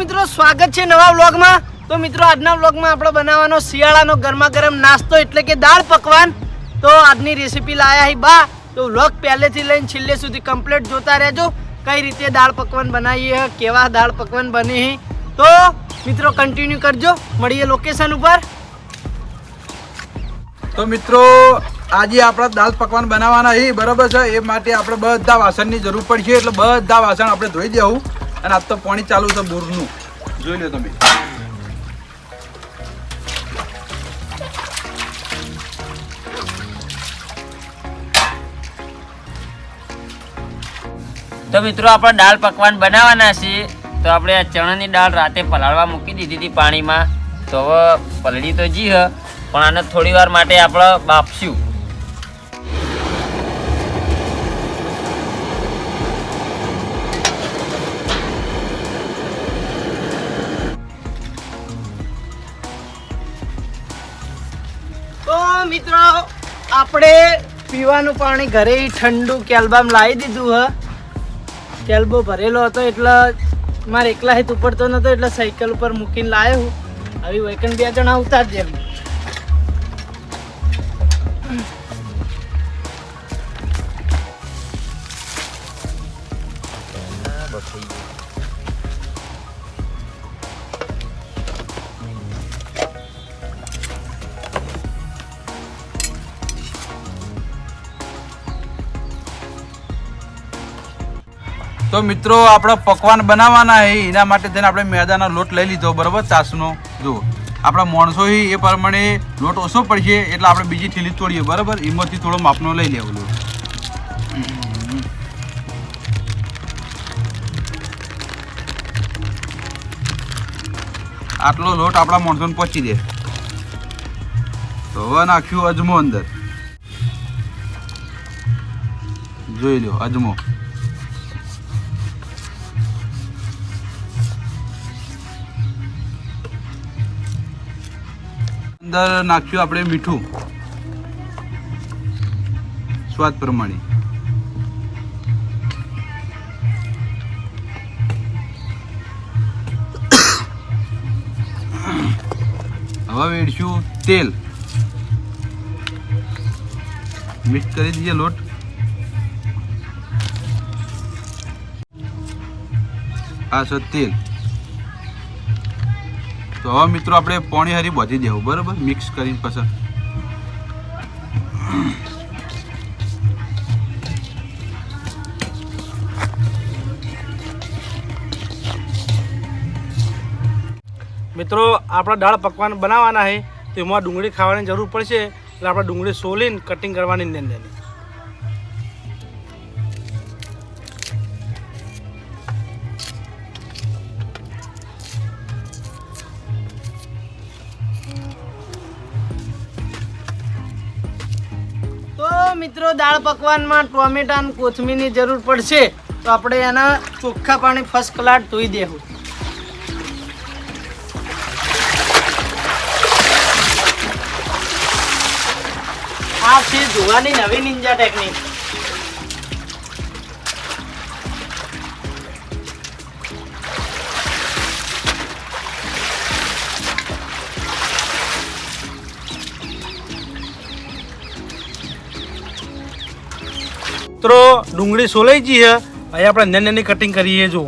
મિત્રો, સ્વાગત છે નવા વ્લોગમાં. તો મિત્રો, આજના વ્લોગમાં આપણે બનાવવાનો શિયાળાનો ગરમા ગરમ નાસ્તો એટલે કે દાળ પકવાન. તો આજની રેસીપી લાયા હી બા. તો વ્લોગ પહેલેથી લઈને છેલ્લે સુધી કમ્પ્લીટ જોતા રહેજો. કઈ રીતે દાળ પકવાન બનાવીએ, કેવા દાળ પકવાન બને હી. તો મિત્રો કન્ટિન્યુ કરજો. મળીએ લોકેશન ઉપર. તો મિત્રો, આજે આપણે દાળ પકવાન બનાવવાના હી. બરાબર છે? એ માટે આપણે બધા વાસણની જરૂર પડશે. એટલે બધા વાસણ આપણે ધોઈ દેવું અને આજ તો પાણી ચાલુ છે બોરનું. જોઈ લો તમે. તો મિત્રો, આપણે દાળ પકવાન બનાવવાના છે તો આપણે આ ચણાની દાળ રાતે પલાળવા મૂકી દીધી હતી પાણીમાં. તો હવે પલળી તો જી હ, પણ આને થોડી વાર માટે આપણે બાફશું. મિત્રો, આપણે પીવાનું પાણી ઘરે ઠંડુ કેલ્બામ લાવી દીધું હ. કેલબો ભરેલો હતો એટલે મારે એકલા હેત ઉપડતો નતો, એટલે સાયકલ ઉપર મૂકીને લાવ્યો હું. આવી વૈકન બે જણા ઉતારજે એમ. તો મિત્રો, આપણે પકવાન બનાવવાના છે એના માટે થઈને આપણે મેદાનો લોટ લઈ લીધો, બરાબર? ચાસનો. જુઓ. આપણા માણસો એ પ્રમાણે લોટ ઓછો પડશે, એટલે આપણે બીજી થેલી તોડીએ, બરાબર? એમાંથી થોડો માપનો લઈ લેવો લોટ. આટલો લોટ આપણા માણસોને પહોંચી દે. તો હવે નાખ્યું અજમો અંદર. જોઈ લો અજમો. અંદર નાખ્યું આપણે મીઠું. સ્વાદ પ્રમાણે. હવે વેડશું તેલ. મિક્સ કરી દઈએ લોટ. આ છે તેલ. તો હવે મિત્રો આપણે પોણી હરી બધી દેવું, બરાબર? મિક્સ કરીને પછી. મિત્રો, આપણા દાળ પકવાન બનાવવાના છે તેમાં ડુંગળી ખાવાની જરૂર પડશે, એટલે આપણે ડુંગળી સોલીને કટિંગ કરવાની અંદર મિત્રો, દાળ પકવાનમાં ટોમેટા અને કોથમીરની જરૂર પડશે, તો આપણે એના ચોખ્ખા પાણી ફર્સ્ટ ક્લાસ ધોઈ દેવું. આ છે ધોવાની નવી નિંજા ટેકનિક મિત્રો ડુંગળી સોલાઈ ગઈ છે અહીં આપણે નાની નાની કટિંગ કરીએ જો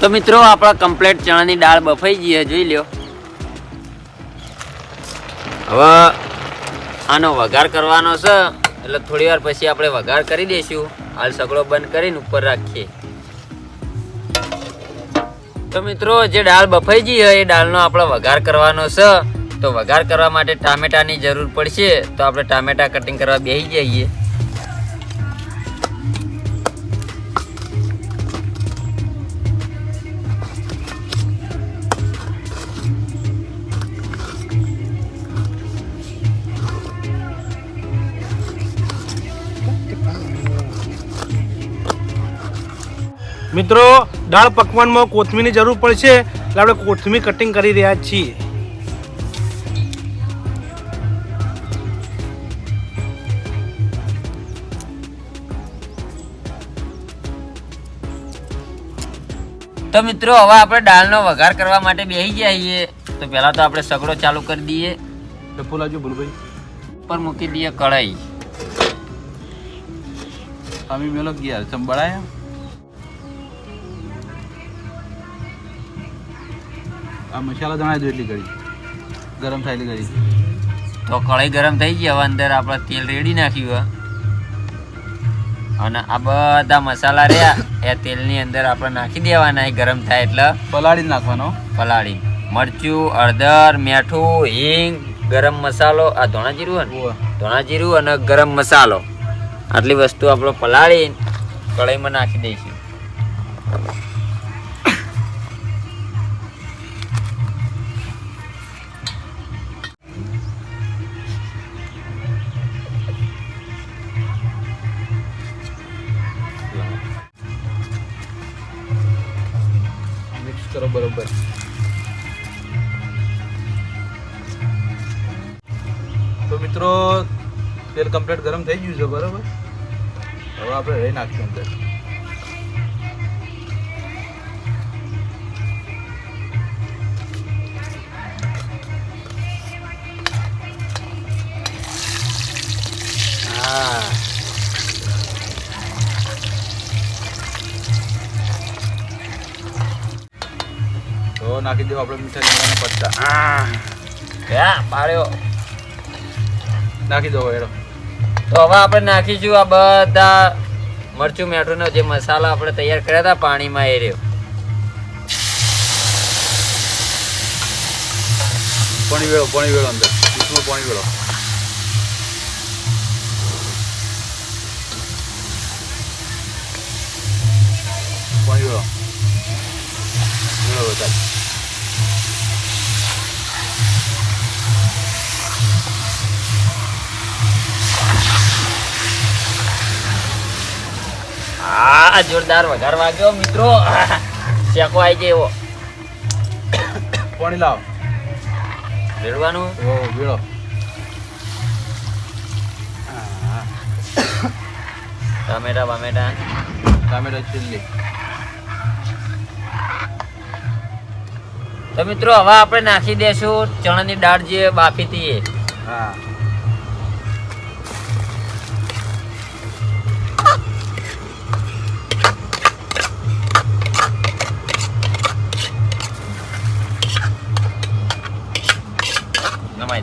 તો મિત્રો આપણા કમ્પ્લેટ ચણાની દાળ બફાઈ ગઈ છે જોઈ લ્યો. હવે આનો વઘાર કરવાનો છે, એટલે થોડી વાર પછી આપણે વઘાર કરી દઈશું. હાલ સગડો બંધ કરીને ઉપર રાખીએ. તો મિત્રો, જે દાળ બફાઈ ગઈ હોય, એ દાળનો આપણે વઘાર કરવાનો છે. તો વઘાર કરવા માટે ટામેટાની જરૂર પડશે, તો આપણે ટામેટા કટિંગ કરવા બેસી જઈએ. મિત્રો દાળ પકવાનમાં કોથમીરની જરૂર પડશે. એટલે આપણે કોથમીર કટિંગ કરી રહ્યા છીએ. તો મિત્રો હવે આપણે દાળનો વઘાર કરવા માટે બેસી ગયા છીએ. તો પહેલા તો આપણે સગડો ચાલુ કરી દઈએ. તો ફૂલાજો ભૂલભાઈ. ઉપર મૂકી દઈએ કઢાઈ. અમે મેલો ગયા સંભળાયા? આ મસાલો જણાવી દો એટલી કરી ગરમ થાય એટલી તો કઢાઈ ગરમ થઈ ગઈ હવે અંદર આપણે તેલ રેડી નાખ્યું. અને આ બધા મસાલા રહ્યા એ તેલની અંદર આપણે નાખી દેવાના એ ગરમ થાય એટલે. પલાળી નાખવાનો. પલાળી. મરચું હળદર મીઠું હિંગ ગરમ મસાલો આ ધોણા જીરું. ધોણા જીરું અને ગરમ મસાલો. આટલી વસ્તુ આપણે પલાળી કઢાઈમાં નાખી દઈશું. મિત્રો, તેલ કમ્પ્લીટ ગરમ થઈ ગયું છે, બરોબર? હવે આપણે રહી નાખશું અંદર. તો નાખી દેવો આપણે મીઠા પત્તા. હા. પાડ્યો. નાખી દો એડો તો હવે આપણે નાખીશું આ બધા મરચું મીઠું જે મસાલા આપણે તૈયાર કર્યા હતા પાણીમાં એ રહ્યો. પાણી વેળો પાણી વેળો અંદર. ડીશમાં પાણી વેળો. પાણી વેળો. વેળો વધારે આ જોરદાર વઘાર વાગ્યો મિત્રો. શેકો આવી જાય એવો પાણી લાવ. ઓ વેળો. ટમેટા બમેટા. ટામેટા ચીલી તો મિત્રો હવે આપણે નાખી દેશું ચણાની દાળ જે બાફી હતી એ. હા. નમાઈ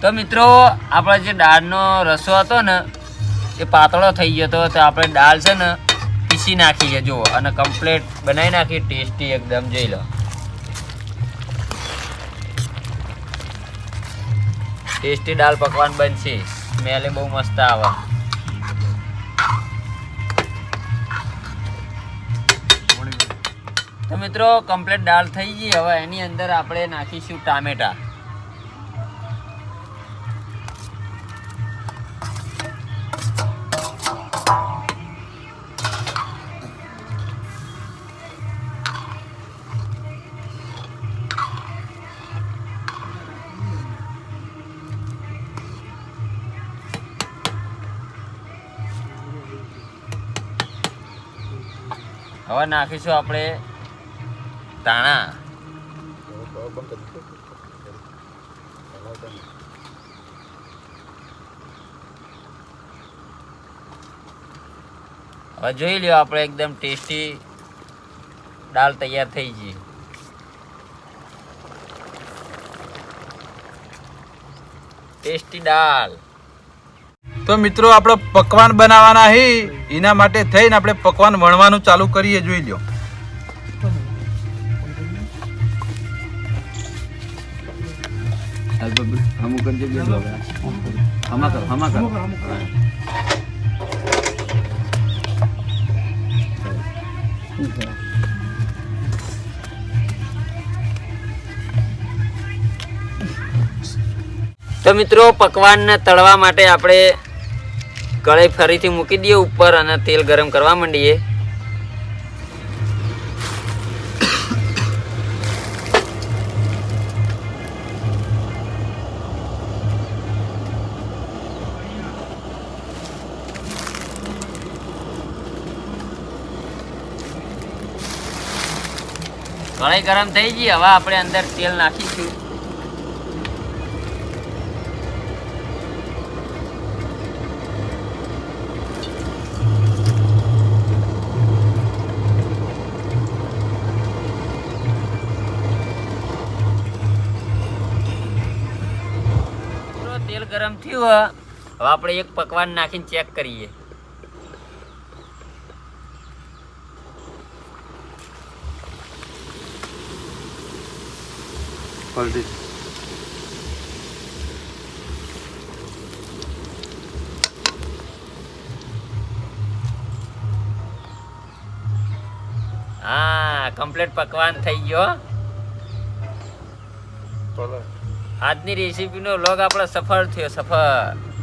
તો મિત્રો, આપણે જે દાળનો રસો હતો ને, એ પાતળો થઈ ગયો તો આપણે દાળ છે ને, પીસી નાખી છે, જુઓ, અને કમ્પ્લેટ બનાવી નાખી, ટેસ્ટી એકદમ, જોઈ લો. ટેસ્ટી દાળ પકવાન બનશે. સ્મેલે બહુ મસ્ત આવે. તો મિત્રો કમ્પ્લીટ દાળ થઈ ગઈ. હવે એની અંદર આપણે નાખીશું ટામેટા. હવે નાખીશું આપણે ધાણા. હવે જોઈ લ્યો આપણે એકદમ ટેસ્ટી દાળ તૈયાર થઈ ગઈ. ટેસ્ટી દાળ. તો મિત્રો આપણે પકવાન બનાવવાના હી. એના માટે થઈને આપણે પકવાન વણવાનું ચાલુ કરીએ જોઈ લો તો મિત્રો પકવાનને તળવા માટે આપણે કઢાઈ ફરીથી મૂકી દઈએ ઉપર અને તેલ ગરમ કરવા માંડીએ. કઢાઈ ગરમ થઈ ગઈ, હવે આપણે અંદર તેલ નાખીશું. તેલ ગરમ થયું. હવે આપણે એક પકવાન નાખીને ચેક કરીએ. હા કમ્પ્લીટ પકવાન થઈ ગયો. આજની રેસીપીનો લોગ આપણો સફળ થયો સફળ.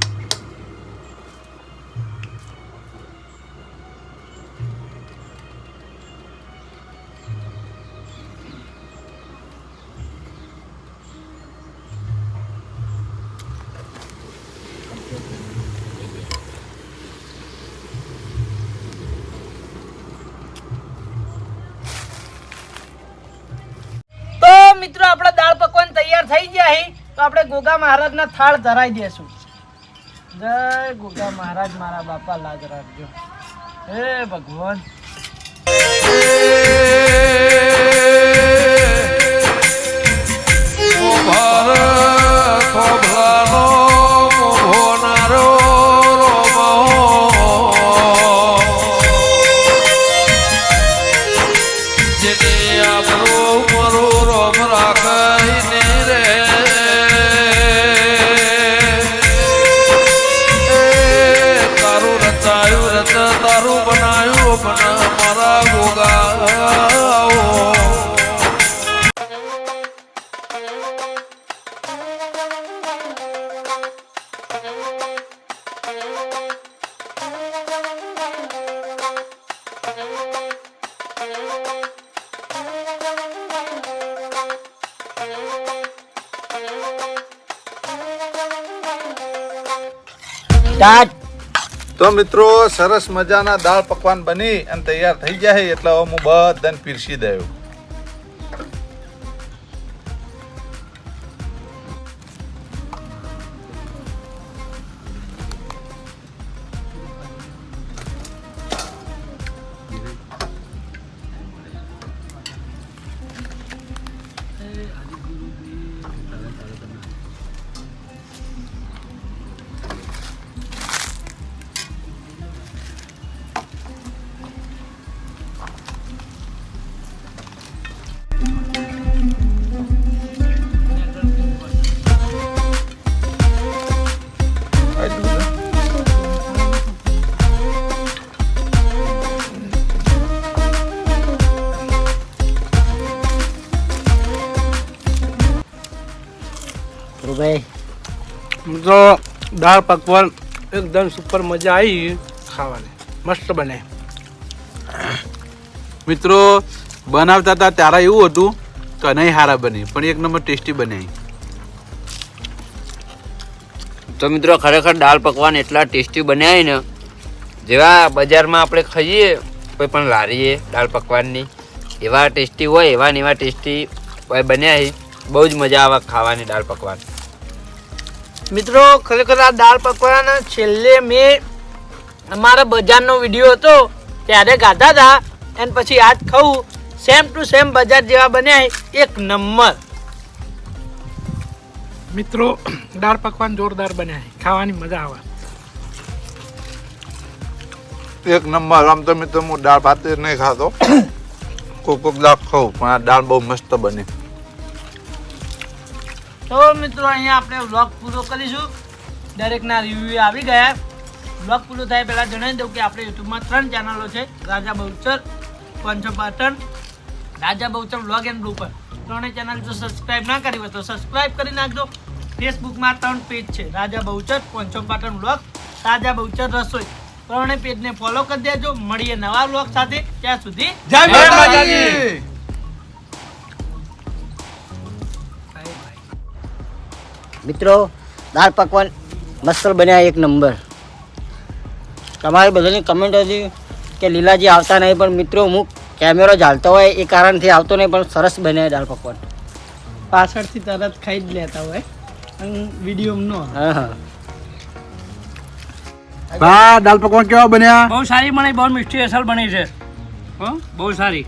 મિત્રો આપણા દાળ તૈયાર થઈ ગયા છે તો આપણે ગોગા મહારાજના થાળ ધરાઈ દેશું. જય ગોગા મહારાજ, મારા બાપા, લાજ રાખજો. હે ભગવાન. તારું તો મિત્રો, સરસ મજાના દાળ પકવાન બની અને તૈયાર થઈ જાય એટલે હું બધાને પીરસી દઉં. તો દાળ પકવાન એકદમ સુપર મજા આવી ખાવાની. મસ્ત બને. મિત્રો બનાવતા હતા ત્યારે એવું હતું કે નહીં હારા બની પણ એક નંબર ટેસ્ટી બને. તો મિત્રો ખરેખર દાળ પકવાન એટલા ટેસ્ટી બન્યા ને જેવા બજારમાં આપણે ખાઈએ કોઈ પણ લારીએ દાળ પકવાનની એવા ટેસ્ટી હોય એવા ને એવા ટેસ્ટી હોય બન્યા બહુ જ મજા આવે ખાવાની દાળ પકવાન. મિત્રો ખરેખર આ દાળ પકવાના છેલ્લે મેં અમારા બજારનો વીડિયો હતો ત્યારે ગાધા હતા અને પછી આજ ખાઉં. સેમ ટુ સેમ બજાર જેવા બન્યા એક નંબર. મિત્રો દાળ પકવાન જોરદાર બન્યા ખાવાની મજા આવે. એક નંબર આમ તો મિત્રો હું દાળ ભાત નહીં ખાતો. કોક કોક દાળ ખાઉં પણ આ દાળ બહુ મસ્ત બની. તો મિત્રો અહીંયા આપણે વ્લોગ પૂરો કરીશું. દરેકના રિવ્યુ આવી ગયા. વ્લોગ પૂરો થાય પહેલાં જણાવી દઉં કે આપણે યુટ્યુબમાં ત્રણ ચેનલો છે. રાજા બહુચર પાંચસો Patan Raja Bahuchar vlog and blue પર ત્રણેય ચેનલ જો સબસ્ક્રાઈબ ના કરી હોય તો સબસ્ક્રાઈબ કરી નાખજો. ફેસબુકમાં ત્રણ પેજ છે. રાજા બહુચર પંચો પાટણ વ્લોગ રાજા બહુચર રસોઈ. ત્રણેય પેજને ફોલો કરી દેજો. મળીએ નવા વ્લોગ સાથે. ત્યાં સુધી જય માતાજી! મિત્રો દાળ પકવાન મસ્ત બન્યા એક નંબર. તમારી બધાની કમેન્ટ હતી કે લીલાજી આવતા નહીં પણ મિત્રો હું કેમેરો ચાલતો હોય એ કારણથી આવતો નહીં પણ સરસ બન્યા દાળ પકવાન. પાછળથી તરત ખાઈ જ લેતા હોય વીડિયો નો હા હા. બા દાલ પકવાન કેવા બન્યા? બહુ સારી બની બહુ મિસ્ટી અસલ બની છે. બહુ સારી.